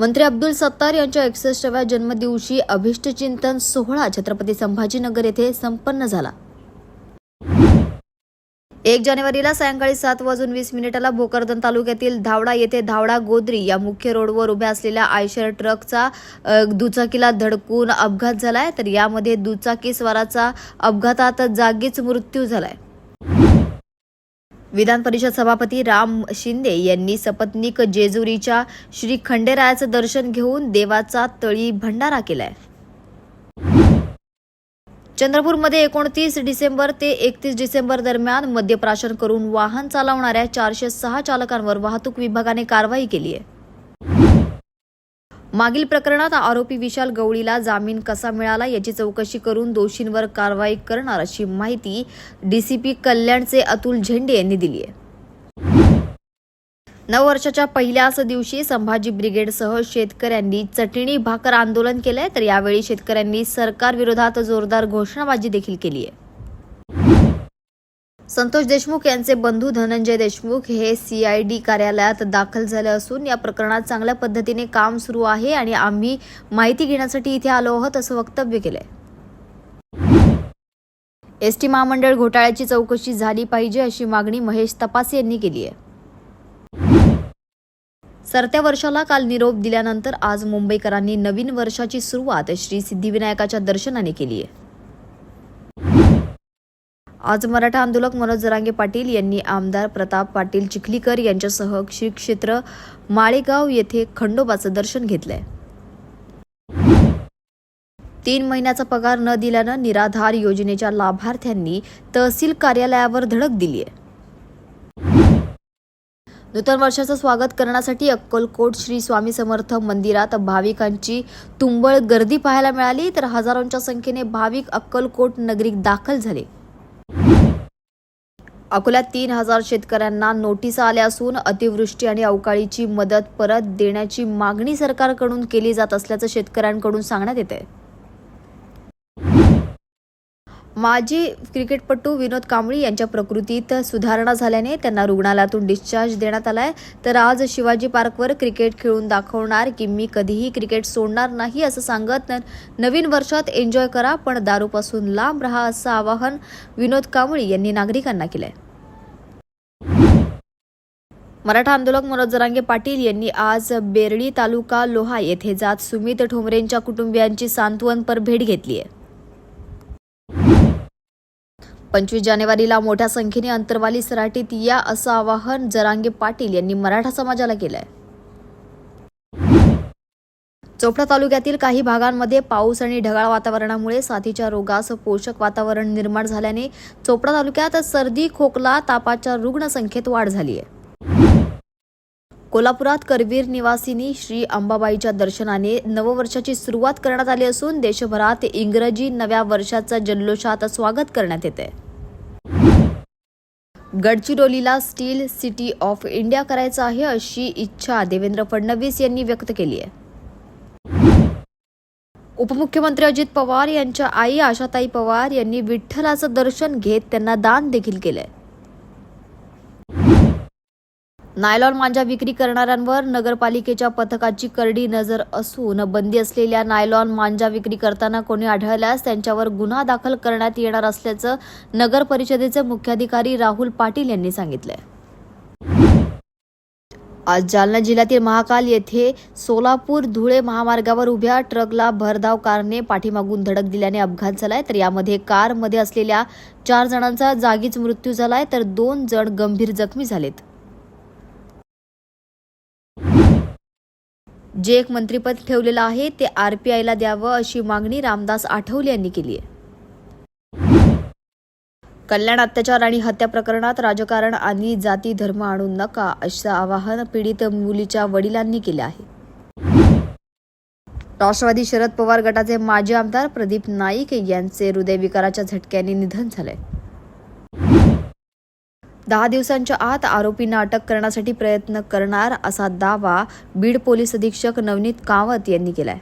मंत्री अब्दुल सत्तार यांच्या एकसष्टव्या जन्मदिवशी अभिष्टचिंतन सोहळा छत्रपती संभाजीनगर येथे संपन्न झाला. एक जानेवारीला सायंकाळी सात वाजून वीस मिनिटाला भोकरदन तालुक्यातील धावडा येथे धावडा गोद्री या मुख्य रोडवर उभ्या असलेल्या आयशर ट्रकचा दुचाकीला धडकून अपघात झालाय. तर यामध्ये दुचाकीस्वाराचा अपघातात जागीच मृत्यू झालाय. विधान परिषद सभापती राम शिंदे यांनी सपत्नीक जेजुरीच्या श्री खंडेरायाचं दर्शन घेऊन देवाचा तळी भंडारा केलाय. चंद्रपूरमध्ये एकोणतीस डिसेंबर ते एकतीस डिसेंबर दरम्यान मद्यप्राशन करून वाहन चालवणाऱ्या चारशे सहा चालकांवर वाहतूक विभागाने कारवाई केली आहे मागील प्रकरणात आरोपी विशाल गवळीला जामीन कसा मिळाला याची चौकशी करून दोषींवर कारवाई करणार अशी माहिती डीसीपी कल्याणचे अतुल झेंडे यांनी दिली आहे. नववर्षाच्या पहिल्याच दिवशी संभाजी ब्रिगेडसह शेतकऱ्यांनी चटणी भाकर आंदोलन केलंय तर यावेळी शेतकऱ्यांनी सरकार विरोधात जोरदार घोषणाबाजी देखील केली आहे. संतोष देशमुख यांचे बंधू धनंजय देशमुख हे सीआयडी कार्यालयात दाखल झाले असून या प्रकरणात चांगल्या पद्धतीने काम सुरू आहे आणि आम्ही माहिती घेण्यासाठी इथे आलो आहोत असं वक्तव्य केलंय. एसटी महामंडळ घोटाळ्याची चौकशी झाली पाहिजे अशी मागणी महेश तपासे यांनी केली आहे. सरत्या वर्षाला काल निरोप दिल्यानंतर आज मुंबईकरांनी नवीन वर्षाची सुरुवात श्री सिद्धिविनायकाच्या दर्शनाने केली आहे. आज मराठा आंदोलक मनोज जरांगे पाटील यांनी आमदार प्रताप पाटील चिखलीकर यांच्यासह श्री क्षेत्र माळेगाव येथे खंडोबाचं दर्शन घेतलंय. तीन महिन्याचा पगार न दिल्यानं निराधार योजनेच्या लाभार्थ्यांनी तहसील कार्यालयावर धडक दिली आहे नूतन वर्षाचं स्वागत करण्यासाठी अक्कलकोट श्री स्वामी समर्थ मंदिरात भाविकांची तुंबळ गर्दी पाहायला मिळाली तर हजारोंच्या संख्येने भाविक अक्कलकोट नगरीत दाखल झाले. अकोल्यात तीन हजार शेतकऱ्यांना नोटीस आल्या असून अतिवृष्टी आणि अवकाळीची मदत परत देण्याची मागणी सरकारकडून केली जात असल्याचं शेतकऱ्यांकडून सांगण्यात येत आहे माजी क्रिकेटपटू विनोद कांबळी यांच्या प्रकृतीत सुधारणा झाल्याने त्यांना रुग्णालयातून डिस्चार्ज देण्यात आलाय. तर आज शिवाजी पार्कवर क्रिकेट खेळून दाखवणार की मी कधीही क्रिकेट सोडणार नाही असं सांगत न- नवीन वर्षात एन्जॉय करा पण दारूपासून लांब राहा असं आवाहन विनोद कांबळी यांनी नागरिकांना केलंय. मराठा आंदोलक मनोज जरांगे पाटील यांनी आज बेर्डी तालुका लोहा येथे जात सुमित ठोंबरेंच्या कुटुंबियांची सांत्वनपर भेट घेतली आहे पंचवीस जानेवारीला मोठ्या संख्येने अंतरवाली सराटीत या असं आवाहन जरांगे पाटील यांनी मराठा समाजाला केलंय. चोपडा तालुक्यातील काही भागांमध्ये पाऊस आणि ढगाळ वातावरणामुळे साथीच्या रोगास पोषक वातावरण निर्माण झाल्याने चोपडा तालुक्यात सर्दी खोकला तापाच्या रुग्णसंख्येत वाढ झाली आहे कोल्हापुरात करवीर निवासिनी श्री अंबाबाईच्या दर्शनाने नववर्षाची सुरुवात करण्यात आली असून देशभरात इंग्रजी नव्या वर्षाचा जल्लोषात स्वागत करण्यात येते गडचिरोलीला स्टील सिटी ऑफ इंडिया करायचं आहे अशी इच्छा देवेंद्र फडणवीस यांनी व्यक्त केली आहे. उपमुख्यमंत्री अजित पवार यांच्या आई आशाताई पवार यांनी विठ्ठलाचं दर्शन घेत त्यांना दान देखील केलंय. नायलॉन मांजा विक्री करणाऱ्यांवर नगरपालिकेच्या पथकाची करडी नजर असून बंदी असलेल्या नायलॉन मांजा विक्री करताना कोणी आढळल्यास त्यांच्यावर गुन्हा दाखल करण्यात येणार असल्याचं नगर परिषदेचे मुख्याधिकारी राहुल पाटील यांनी सांगितलंय. आज जालना जिल्ह्यातील महाकाल येथे सोलापूर धुळे महामार्गावर उभ्या ट्रकला भरधाव कारने पाठीमागून धडक दिल्याने अपघात झालाय. तर यामध्ये कारमध्ये असलेल्या चार जणांचा जागीच मृत्यू झालाय. तर दोन जण गंभीर जखमी झालेत. जे एक मंत्रिपद ठेवलेलं आहे ते आर पी आयला द्यावं अशी मागणी रामदास आठवले यांनी केली आहे. कल्याण अत्याचार आणि हत्या प्रकरणात राजकारण आणि जाती धर्म आणू नका असं आवाहन पीडित मुलीच्या वडिलांनी केलं आहे. राष्ट्रवादी शरद पवार गटाचे माजी आमदार प्रदीप नाईक यांचे हृदयविकाराच्या झटक्याने निधन झालंय. दहा दिवसांच्या आत आरोपींना अटक करण्यासाठी प्रयत्न करणार असा दावा बीड पोलीस अधीक्षक नवनीत कावत यांनी केलाय.